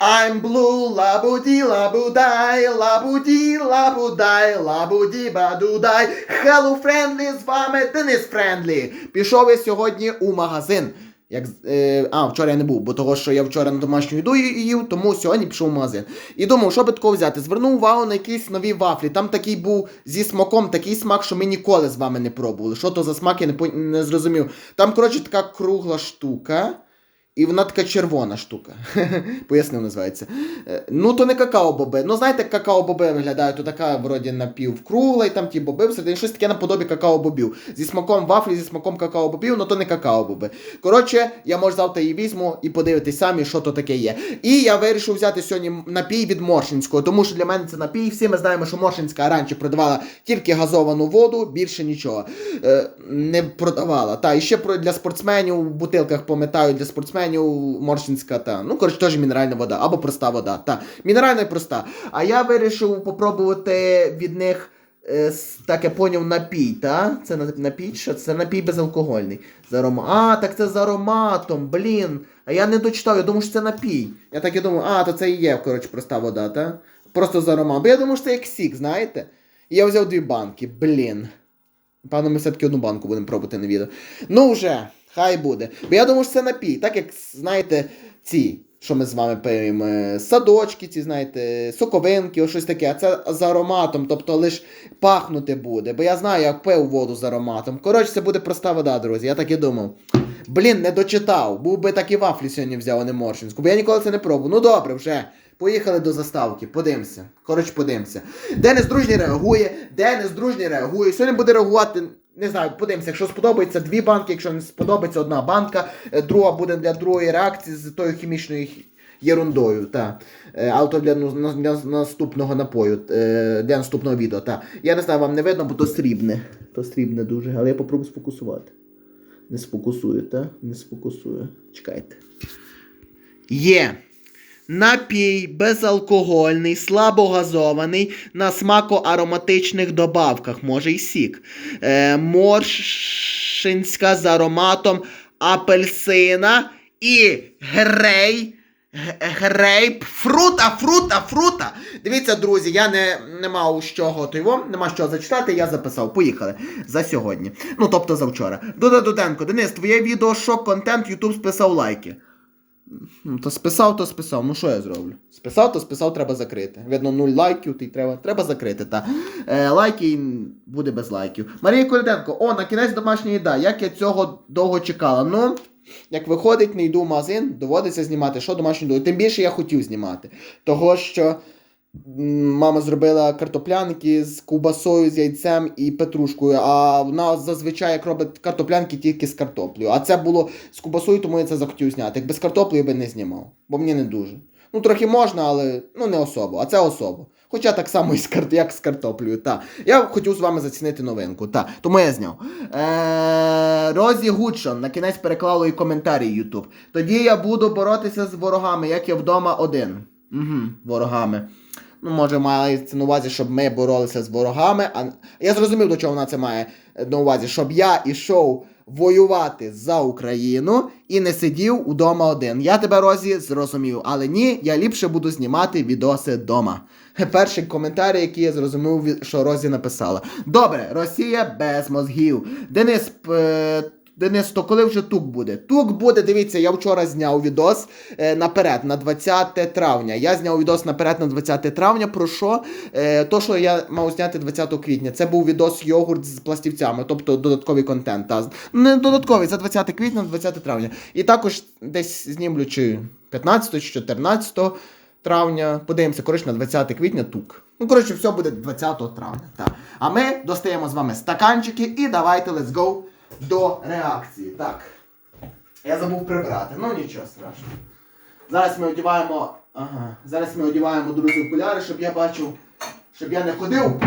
I'm blue, лабуді, лабудай, лабуді, лабудай, лабуді, бадудай. Hello, friendly, з вами Денис Френдлі. Пішов я сьогодні у магазин. Як, е, а, вчора я не був, бо того, що я вчора на домашню їду їв, тому сьогодні пішов в магазин. І думав, що би такого взяти. Звернув увагу на якісь нові вафлі. Там такий був зі смаком, такий смак, що ми ніколи з вами не пробували. Що то за смак, я не, не зрозумів. Там, коротше, така кругла штука. І вона така червона штука. Пояснив, називається. Е, Ну, то не какао-боби. Ну, знаєте, какао-боби виглядають, то така вроді напівкругла, і там ті боби, всередині щось таке наподобі какао-бобів. Зі смаком вафлі, зі смаком какао-бобів, ну то не какао-боби. Коротше, я може завтра її візьму і подивитись самі, що то таке є. І я вирішив взяти сьогодні напій від Моршинського, тому що для мене це напій. Всі ми знаємо, що Моршинська раніше продавала тільки газовану воду, більше нічого е, не продавала. Та, і ще для спортсменів в бутилках пам'ятаю, для спортсменів Моршинська та. Ну, коротше, теж мінеральна вода або проста вода. Та. Мінеральна і проста. А я вирішив попробувати від них. е, Так я поняв напій, та? Це напій, що це напій безалкогольний. З арома... А, так це з ароматом, блін. А я не дочитав, я думав, що це напій. Я так і думав, а, то це і є, коротше, проста вода, та? Просто з ароматом. Бо я думав, що це як сік, знаєте? І я взяв дві банки, блін. Певно, ми все-таки одну банку будемо пробувати на відео. Ну вже, хай буде. Бо я думаю, що це напій. Так як, знаєте, ці, що ми з вами пиємо, е, садочки, ці, знаєте, соковинки, ось щось таке, а це з ароматом, тобто лиш пахнути буде. Бо я знаю, як пив воду з ароматом. Коротше, це буде проста вода, друзі. Я так і думав. Блін, не дочитав. Був би так і вафлі сьогодні взяв, а не моршинську. Бо я ніколи це не пробував. Ну добре, вже. Поїхали до заставки, подивимося. Коротше, подивимося. Денис дружній реагує, Денис дружній реагує. Сьогодні буде реагувати. Не знаю, подивимося, якщо сподобається дві банки, якщо не сподобається одна банка, е, друга буде для другої реакції з тою хімічною єрундою. Та. Е, Але то для, для наступного напою, е, для наступного відео. Та. Я не знаю, вам не видно, бо то срібне. То срібне дуже, але я попробую сфокусувати. Не сфокусую, та? Не сфокусую. Чекайте. Є. Напій безалкогольний, слабогазований, на смако-ароматичних добавках, може й сік. Е, моршинська з ароматом апельсина і грей. Грейп, фрута, фрута, фрута. Дивіться, друзі, я не, не мав з чого його, нема чого зачитати, я записав. Поїхали за сьогодні. Ну, тобто за вчора. Дуда Дуденко, Денис, твоє відео шок контент, Ютуб списав лайки. Ну, то списав, то списав. Ну що я зроблю? Списав, то списав, треба закрити. Видно, нуль лайків, ти треба, треба закрити. Та. Е, лайки буде без лайків. Марія Коліденко, о, на кінець домашня їда. Як я цього довго чекала. Ну, як виходить, не йду в магазин, доводиться знімати, що домашню їду. Тим більше я хотів знімати. Того, що мама зробила картоплянки з ковбасою, з яйцем і петрушкою. А вона зазвичай як робить картоплянки тільки з картоплею. А це було з ковбасою, тому я це захотів зняти. Як без картоплі я би не знімав, бо мені не дуже. Ну, трохи можна, але ну не особо, а це особо. Хоча так само і з кар... як з картоплею. Та. Я хотів з вами зацінити новинку. Та. Тому я зняв. Е... Розі Гудшон на кінець переклало і коментарі Ютуб. Тоді я буду боротися з ворогами, як я вдома один. Угу, ворогами. Ну, може, мається на увазі, щоб ми боролися з ворогами. А я зрозумів, до чого вона це має на увазі, щоб я ішов воювати за Україну і не сидів удома один. Я тебе, Розі, зрозумів, але ні, я ліпше буду знімати відоси вдома. Перший коментар, який я зрозумів, що Розі написала. Добре, Росія без мозгів. Денис. е, Денис, то коли вже тук буде? Тук буде, дивіться, я вчора зняв відос е, наперед, на 20 травня. Я зняв відос наперед на 20 травня. Про що? Е, то, що я мав зняти 20 квітня. Це був відос йогурт з пластівцями, тобто додатковий контент. Та. Не додатковий, за 20 квітня на 20 травня. І також десь знімлю чи 15 чи 14 травня. Подивимося, коротше, на 20 квітня тук. Ну, коротше, все буде 20 травня. Так. А ми достаємо з вами стаканчики і давайте let's go до реакції. Так. Я забув прибрати, ну нічого страшного. Зараз ми одягаємо. Ага. Зараз ми одягаємо, друзі, окуляри, щоб я бачив, щоб я не ходив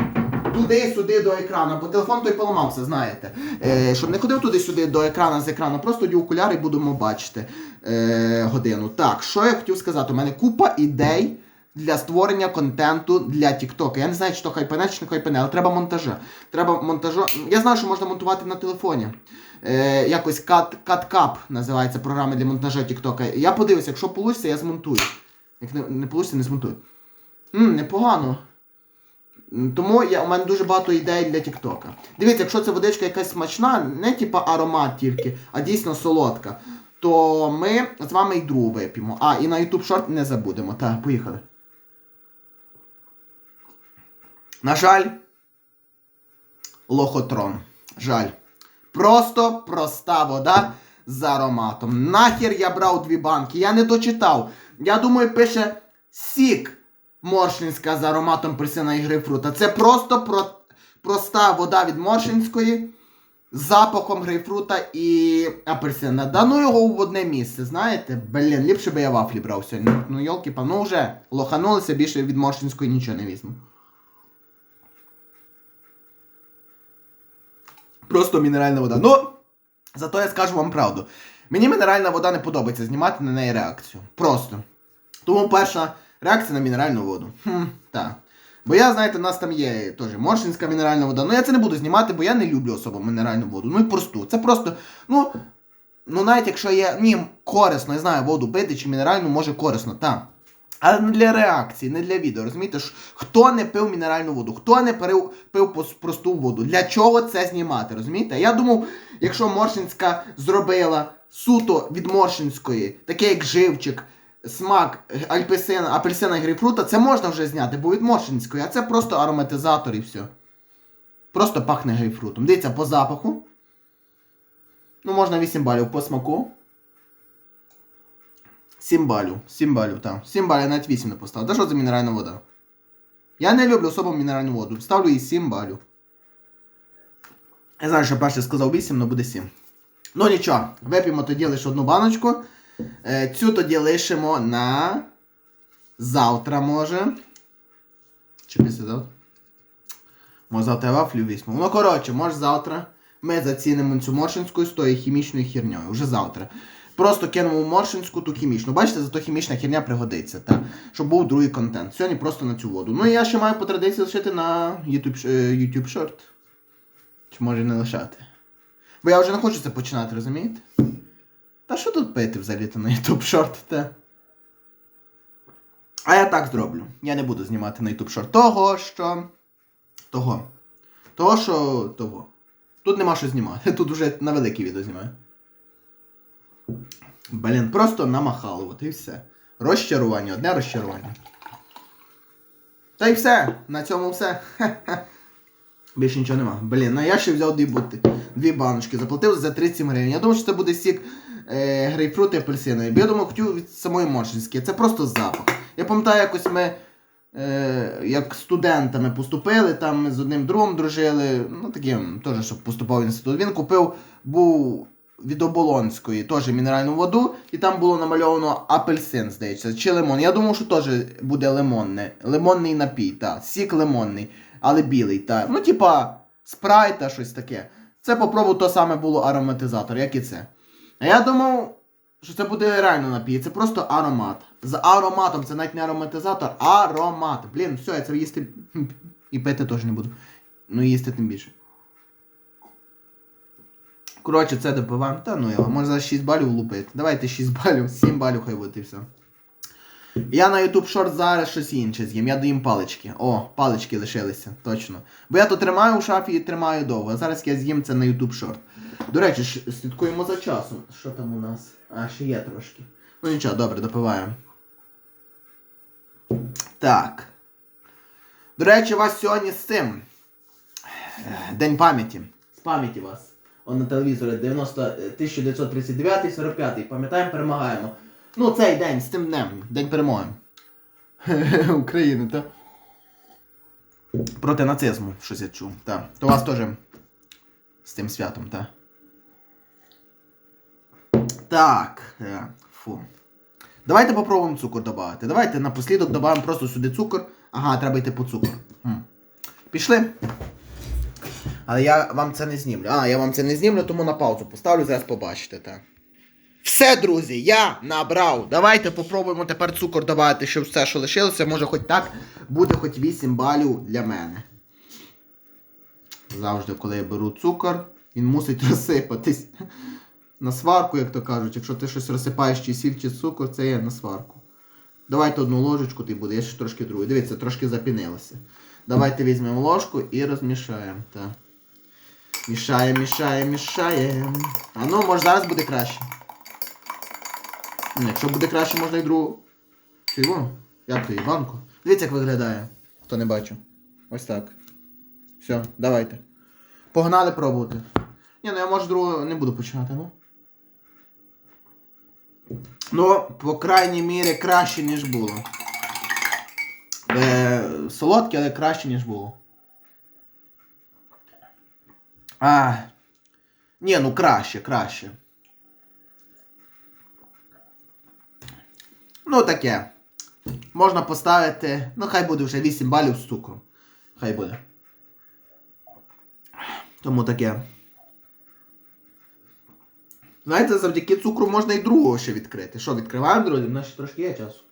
туди-сюди до екрану, бо телефон той поламався, знаєте. Е, щоб не ходив туди-сюди до екрану з екрану, просто одів окуляри будемо бачити е, годину. Так, що я хотів сказати? У мене купа ідей. Для створення контенту для TikTok. Я не знаю, чи то хайпене, чи не хайпене, але треба монтажа. Треба монтажа. Я знаю, що можна монтувати на телефоні. Е, якось Cut, CutCap називається програма для монтажа TikTok. Я подивлюся, якщо вийде, я змонтую. Як не, не вийде, не змонтую. Ммм, непогано. Тому я, у мене дуже багато ідей для Тіктока. Дивіться, якщо це водичка якась смачна, не типа аромат тільки, а дійсно солодка, то ми з вами і другу вип'ємо. А, і на YouTube шорт не забудемо. Так, поїхали. На жаль, лохотрон. Жаль. Просто проста вода з ароматом. Нахер я брав дві банки. Я не дочитав. Я думаю, пише сік Моршинська з ароматом присина і грейпфрута. Це просто про... проста вода від Моршинської з запахом грейпфрута і апельсина. Да ну його в одне місце, знаєте? Блін, ліпше би я вафлі брав сьогодні. Ну, йолки па ну вже лоханулися, більше від Моршинської нічого не візьму. Просто мінеральна вода. Ну, зато я скажу вам правду. Мені мінеральна вода не подобається знімати на неї реакцію. Просто. Тому перша реакція на мінеральну воду. Хм, так. Бо я, знаєте, у нас там є теж моршинська мінеральна вода. Ну я це не буду знімати, бо я не люблю особо мінеральну воду. Ну і просту. Це просто, ну, ну навіть якщо є, ні, корисно, я знаю, воду пити чи мінеральну, може корисно, так. Але не для реакції, не для відео. Розумієте, хто не пив мінеральну воду, хто не пив, пив просту воду, для чого це знімати? Розумієте? Я думав, якщо Моршинська зробила суто від Моршинської, таке як живчик, смак альпесина, апельсина і грейпфрута, це можна вже зняти, бо від Моршинської, а це просто ароматизатор і все. Просто пахне грейпфрутом. Дивіться, по запаху. Ну, можна 8 балів по смаку. 7 балів. 7 балів, так. 7 балів, я навіть 8 не поставив. Та що це мінеральна вода? Я не люблю особо мінеральну воду. Ставлю їй 7 балів. Я знаю, що перше сказав 8, але буде 7. Ну нічого, вип'ємо тоді лише одну баночку. Е, цю тоді лишимо на завтра, може. Чи післязавтра? Може завтра я вафлю візьму. Ну, коротше, може завтра ми зацінимо цю моршинську з тою хімічною херньою. Вже завтра. Просто кинемо моршинську ту хімічну. Бачите, зато хімічна херня пригодиться, так? Щоб був другий контент. Сьогодні просто на цю воду. Ну і я ще маю по традиції лишити на YouTube, е, YouTube Short. Чи може не лишати? Бо я вже не хочу це починати, розумієте? Та що тут пити взагалі-то на YouTube Short, те? А я так зроблю. Я не буду знімати на YouTube Short. Того, що. Того. Того, що. Того. Тут нема що знімати. Тут вже на велике відео знімаю. Блін, просто намахало, от і все. Розчарування, одне розчарування. Та й все. На цьому все. Хе-хе. Більше нічого нема. Блін, ну я ще взяв дві, бути, дві баночки, заплатив за 37 гривень. Я думав, що це буде сік е, грейпфрут і апельсиновий. Бо я думав, хотів від самої Моршинської. Це просто запах. Я пам'ятаю, якось ми е, як студентами поступили, там ми з одним другом дружили. Ну таким, теж, щоб поступав в інститут. Він купив, був від Оболонської, теж мінеральну воду, і там було намальовано апельсин, здається, чи лимон. Я думав, що теж буде лимонне. Лимонний напій, так. Сік лимонний, але білий, так. Ну, типа, спрайта, щось таке. Це попробував то саме було ароматизатор, як і це. А я думав, що це буде реально напій. Це просто аромат. З ароматом, це навіть не ароматизатор, аромат. Блін, все, я це їсти і пити теж не буду. Ну, їсти тим більше. Коротше, це допиваємо. Та ну його, можна за 6 балів лупити. Давайте 6 балів, 7 балів хай буде і все. Я на YouTube Short зараз щось інше з'їм. Я доїм палички. О, палички лишилися, точно. Бо я то тримаю в шафі і тримаю довго. А зараз я з'їм це на YouTube Short. До речі, слідкуємо за часом. Що там у нас? А, ще є трошки. Ну нічого, добре, допиваємо. Так. До речі, вас сьогодні з цим. Е, День пам'яті. З пам'яті вас. Он на телевізорі 90, е, 1939 45 Пам'ятаємо, перемагаємо. Ну, цей день з тим днем. День перемоги. України, так? Проти нацизму, щось я чув. Так. То вас теж з тим святом, так. Так. е, Фу. Давайте попробуємо цукор додати. Давайте напослідок додамо просто сюди цукор. Ага, треба йти по цукор. Хм. Пішли. Але я вам це не знімлю. А, я вам це не знімлю, тому на паузу поставлю, зараз побачите, так. Все, друзі, я набрав. Давайте попробуємо тепер цукор додати, щоб все, що лишилося, може хоч так буде хоч 8 балів для мене. Завжди, коли я беру цукор, він мусить розсипатись. На сварку, як то кажуть, якщо ти щось розсипаєш чи сіль, чи цукор, це є на сварку. Давайте одну ложечку ти буде, я ще трошки другу. Дивіться, трошки запінилося. Давайте візьмемо ложку і розмішаємо. Так. Мішаємо, мішаємо, мішаємо. А ну, може зараз буде краще. Якщо буде краще, можна і другу. Чи? Як то, Іванку? Дивіться, як виглядає. Хто не бачив. Ось так. Все, давайте. Погнали пробувати. Ні, ну я може другу не буду починати, ну. Ну, по крайній мірі, краще, ніж було. Е, солодке, але краще, ніж було. А. Ні, ну краще, краще. Ну таке. Можна поставити. Ну, хай буде вже 8 балів з цукром. Хай буде. Тому таке. Знаєте, завдяки цукру можна і другого ще відкрити. Що, відкриваємо, друзі? У нас ще трошки є часу.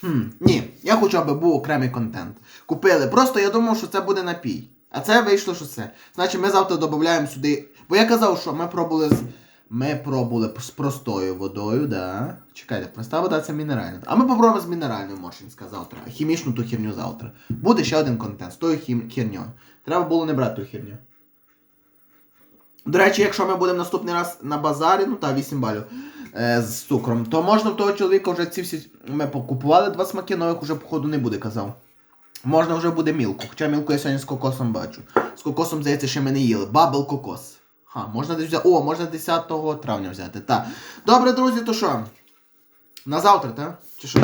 Хм, ні, я хочу, аби був окремий контент. Купили. Просто я думав, що це буде напій. А це вийшло, що це. Значить, ми завтра додаємо сюди. Бо я казав, що ми пробували з. Ми пробували з простою водою, да. Чекайте, проста вода це мінеральна. А ми попробуємо з мінеральною моршинська завтра. Хімічну ту херню завтра. Буде ще один контент з тою хім... херньою. Треба було не брати ту херню. До речі, якщо ми будемо наступний раз на базарі, ну та 8 балів е, з цукром, то можна в того чоловіка вже ці всі. Ми покупували два смаки, нових вже походу не буде, казав. Можна вже буде мілку. Хоча мілку я сьогодні з кокосом бачу. З кокосом, здається, ще ми не їли. Бабл кокос. Ха, можна десь взяти. О, можна 10 травня взяти. Так. Добре, друзі, то що? На завтра, так? Чи що?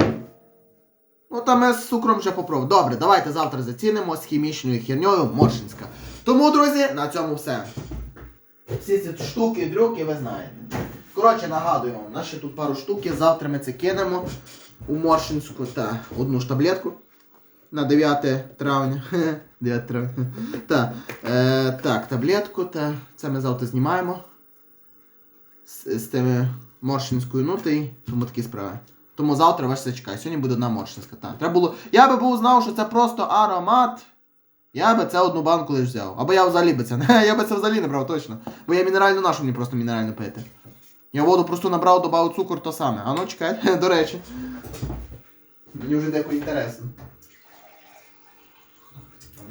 Ну, там ми з цукром вже попробував. Добре, давайте завтра зацінимо з хімічною херньою Моршинська. Тому, друзі, на цьому все. Всі ці штуки, дрюки, ви знаєте. Коротше, нагадую вам, ще тут пару штук є. Завтра ми це кинемо у Моршинську та одну ж таблетку на 9 травня. 9 травня. Так, е, так, таблетку, та це ми завтра знімаємо. З, з тими Моршинською, ну та й тому такі справи. Тому завтра вас все чекає. Сьогодні буде одна Моршинська. Так. Треба було. Я би був знав, що це просто аромат. Я би це одну банку лише взяв. Або я взагалі би це. Я би це взагалі не брав точно. Бо я мінеральну нашу мені просто мінеральну пити. Я воду просто набрав, додав цукор, то саме. А ну чекай, до речі. Мені вже деко інтересно.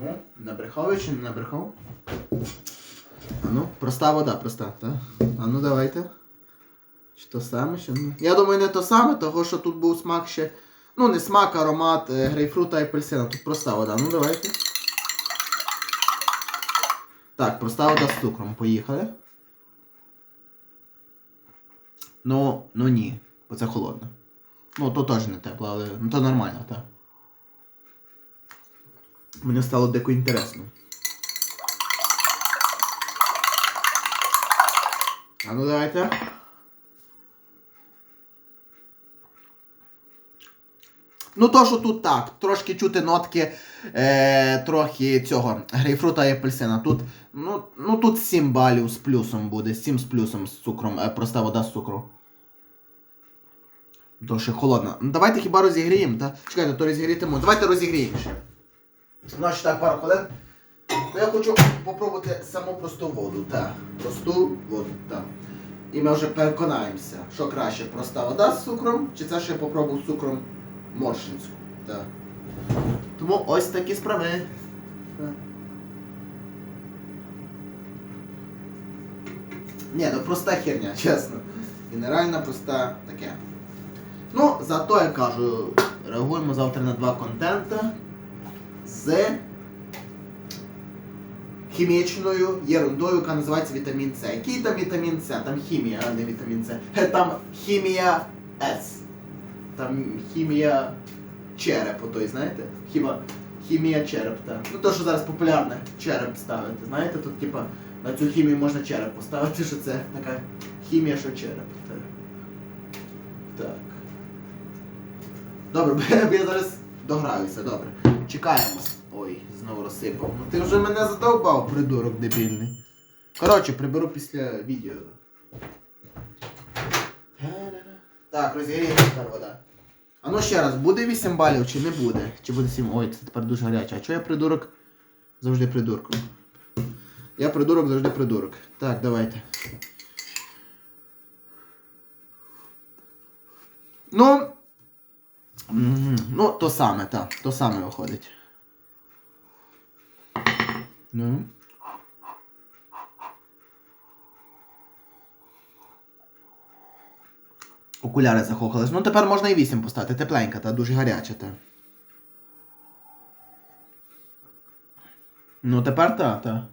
Ага, Набрехав чи не набрехав? А ну, проста вода, проста, так? А ну давайте. Чи то саме, чи ну. Я думаю, не то саме, того що тут був смак ще. Ну, не смак, аромат е, грейпфрута і апельсина. Тут проста вода. Ну давайте. Так, проста вода з цукром. Поїхали. Ну, ну ні, бо це холодно. Ну, то теж не тепло, але ну, то нормально, так. Мені стало дико інтересно. А ну давайте. Ну, то, що тут так, трошки чути нотки е, трохи цього грейпфрута і апельсина. Тут, ну, ну, тут 7 балів з плюсом буде, 7 з плюсом з цукром, е, проста вода з цукру. То ще холодно. Ну давайте хіба розігріємо, так? Чекайте, то розігрітимо. Давайте розігріємо ще. У так пару хвилин. Ну, я хочу попробувати саму просту воду, так. Просту воду, так. І ми вже переконаємося, що краще, проста вода з цукром, чи це ще я попробую з цукром моршинську. Так. Тому ось такі справи. Ні, ну проста херня, чесно. Генеральна проста таке. Ну, зато я кажу, реагуємо завтра на два контента з хімічною ерундою, яка називається вітамін С. Який там вітамін С? Там хімія, а не вітамін С. Е, Там хімія С. Там хімія черепу, той, знаєте? Хіба хімія череп, так. Ну то, що зараз популярне череп ставити. Знаєте, тут типа на цю хімію можна череп поставити, що це така хімія, що череп. Так. Так. Добре, я зараз дограюся, добре. Чекаємо. Ой, знову розсипав. Ну ти вже мене задовбав, придурок дебільний. Коротше, приберу після відео. Так, розігріємо тепер вода. А ну ще раз, буде 8 балів чи не буде? Чи буде 7? Ой, це тепер дуже гаряче. А чого я придурок? Завжди придурком. Я придурок, завжди придурок. Так, давайте. Ну, то саме, так. То саме виходить. Ну. Окуляри захохались. Ну тепер можна і 8 поставити. Тепленька, та дуже гаряча та. Ну тепер та, та.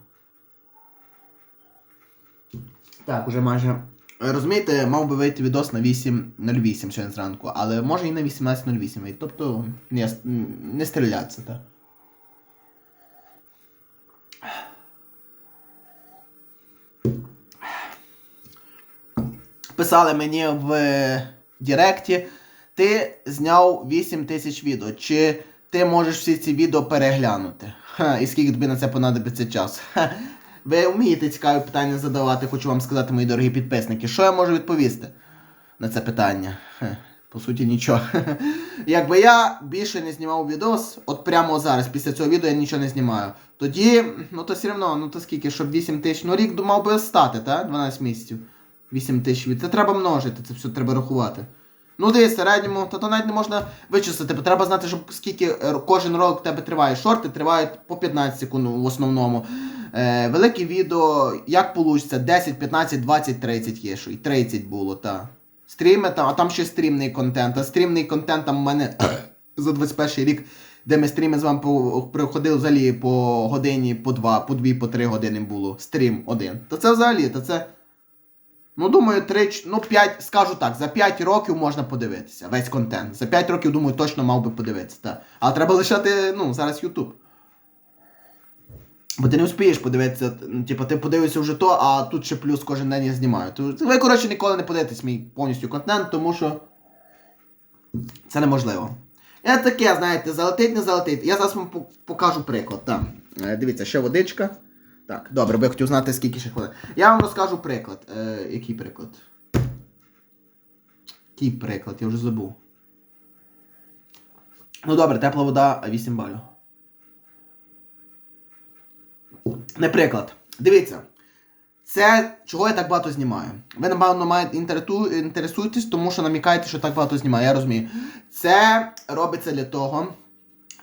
Так, уже майже. Розумієте, мав би вийти відос на 8.08 сьогодні зранку, але може і на 18.08 вийти. Тобто не, не стрілятися, так. Писали мені в е, Директі, ти зняв 8 тисяч відео. Чи ти можеш всі ці відео переглянути? Ха, і скільки тобі на це понадобиться час? Ха. Ви вмієте цікаві питання задавати, хочу вам сказати, мої дорогі підписники. Що я можу відповісти на це питання? По суті, нічого. Якби я більше не знімав відос, от прямо зараз, після цього відео я нічого не знімаю. Тоді, ну то все одно, ну то скільки, щоб 8 тисяч, ну рік думав би стати, так? 12 місяців. 8 тисяч. Це треба множити, це все треба рахувати. Ну, в середньому, то, то навіть не можна вичислити, бо треба знати, щоб скільки е, кожен ролик в тебе триває. Шорти тривають по 15 секунд в основному. Е, великі відео, як вийде, 10, 15, 20, 30 є, що і 30 було, та. Стріми там, а там ще стрімний контент. А стрімний контент там у мене за 21 рік, де ми стріми з вами приходили взагалі по годині, по 2, по 2, по 3 години було. Стрім один. То це взагалі, то це. Ну, думаю, 3, ну 5, скажу так, за 5 років можна подивитися весь контент. За 5 років, думаю, точно мав би подивитися. Так. Але треба лишати, ну, зараз YouTube. Бо ти не успієш подивитися, ну, типу, ти подивишся вже то, а тут ще плюс кожен день я знімаю. То, ви, коротше, ніколи не подивитесь мій повністю контент, тому що це неможливо. Я таке, знаєте, залетить, не залетить. Я зараз вам покажу приклад. Так. Е, Дивіться, ще водичка. Так, добре, бо я хотів знати, скільки ще хвилин. Я вам розкажу приклад. Е, який приклад? Який приклад? Я вже забув. Ну добре, тепла вода 8 балів. Не приклад. Дивіться. Це чого я так багато знімаю. Ви, напевно, маєте інтересу- інтересуєтесь, тому що намікаєте, що так багато знімаю. Я розумію. Це робиться для того.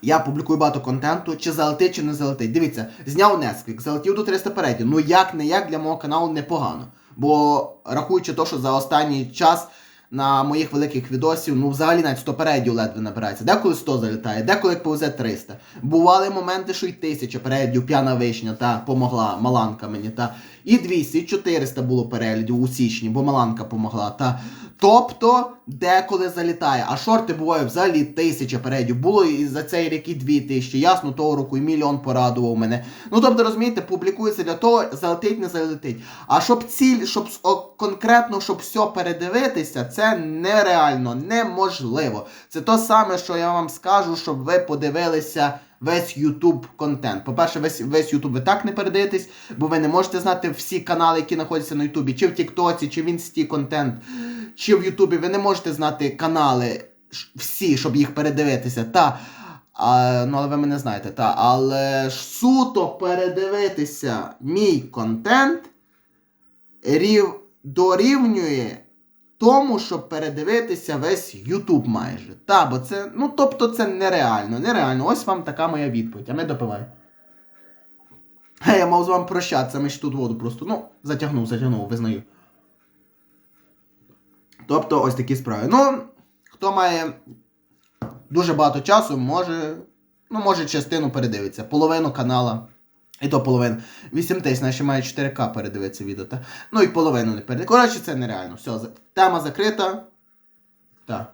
Я публікую багато контенту, чи залетить, чи не залетить. Дивіться, зняв Несквік, залетів до 300 передів. Ну як не як для мого каналу непогано. Бо рахуючи то, що за останній час на моїх великих відосів, ну взагалі навіть 100 передів ледве набирається. Деколи 100 залітає, деколи повезе 300. Бували моменти, що й 1000 переглядів, п'яна вишня, та помогла, Маланка мені, та. І 200, і 400 було переглядів у січні, бо Маланка помогла. Та. Тобто, деколи залітає. А шорти бувають взагалі тисяча переглядів. Було і за цей рік і дві тисячі. Ясно, того року і мільйон порадував мене. Ну тобто, розумієте, публікується для того, залетить, не залетить. А щоб ціль, щоб конкретно, щоб все передивитися, це нереально, неможливо. Це то саме, що я вам скажу, щоб ви подивилися. Весь YouTube контент. По-перше, весь весь YouTube ви так не передаєтесь, бо ви не можете знати всі канали, які знаходяться на Ютубі, чи в Тіктоці, чи в Інсті контент, чи в Ютубі. Ви не можете знати канали всі, щоб їх передивитися. Та, а, ну, але ви мене знаєте, та. Але ж суто передивитися мій контент рів, дорівнює тому, щоб передивитися весь Ютуб майже. Та, бо це, ну тобто це нереально, нереально. Ось вам така моя відповідь, а ми допивай. Ге, я мав з вами прощатися, ми ж тут воду просто, ну, затягнув, затягнув, визнаю. Тобто ось такі справи. Ну, хто має дуже багато часу, може, ну, може частину передивитися, половину канала. І то половину. 8 тисяч, наші має 4К передивитися відео. Та? Ну і половину не передивитися. Коротше, це нереально. Все, тема закрита. Так.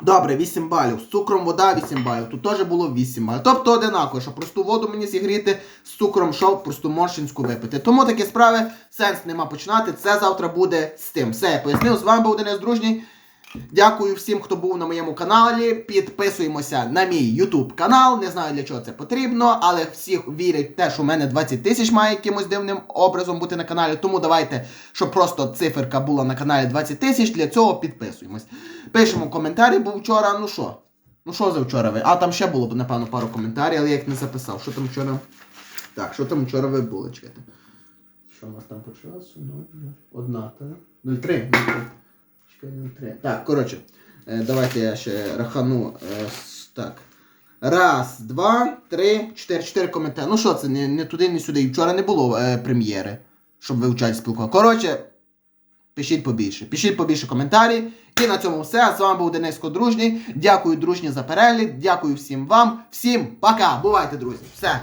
Добре, 8 балів. З цукром вода 8 балів. Тут теж було 8 балів. Тобто одинаково, що просту воду мені зігріти, з цукром що просту морщинську випити. Тому такі справи, сенс нема починати. Це завтра буде з тим. Все, я пояснив. З вами був Денис Дружній. Дякую всім, хто був на моєму каналі. Підписуємося на мій YouTube канал. Не знаю для чого це потрібно, але всіх вірять в те, що у мене 20 тисяч має якимось дивним образом бути на каналі. Тому давайте, щоб просто циферка була на каналі 20 тисяч, для цього підписуємось. Пишемо коментарі, бо вчора, ну що? Ну що за вчора ви? А там ще було, б, напевно, пару коментарів, але я їх не записав. Що там вчора? Так, що там вчора ви були? Чекайте. Що у нас там по часу? Ну, одна, так? 0,3. 0,3. Чекай, 0,3. Так, коротше. Е, давайте я ще рахану. Е, так. Раз, два, три, чотири. Чотири коментарі. Ну що це, не, не туди, не сюди. І Вчора не було е, прем'єри, щоб ви в чаті спілкували. Коротше, пишіть побільше. Пишіть побільше коментарі. І на цьому все. З вами був Денис Кодружній. Дякую, дружні, за перегляд. Дякую всім вам. Всім пока. Бувайте, друзі. Все.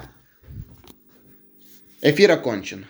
Ефір окончен.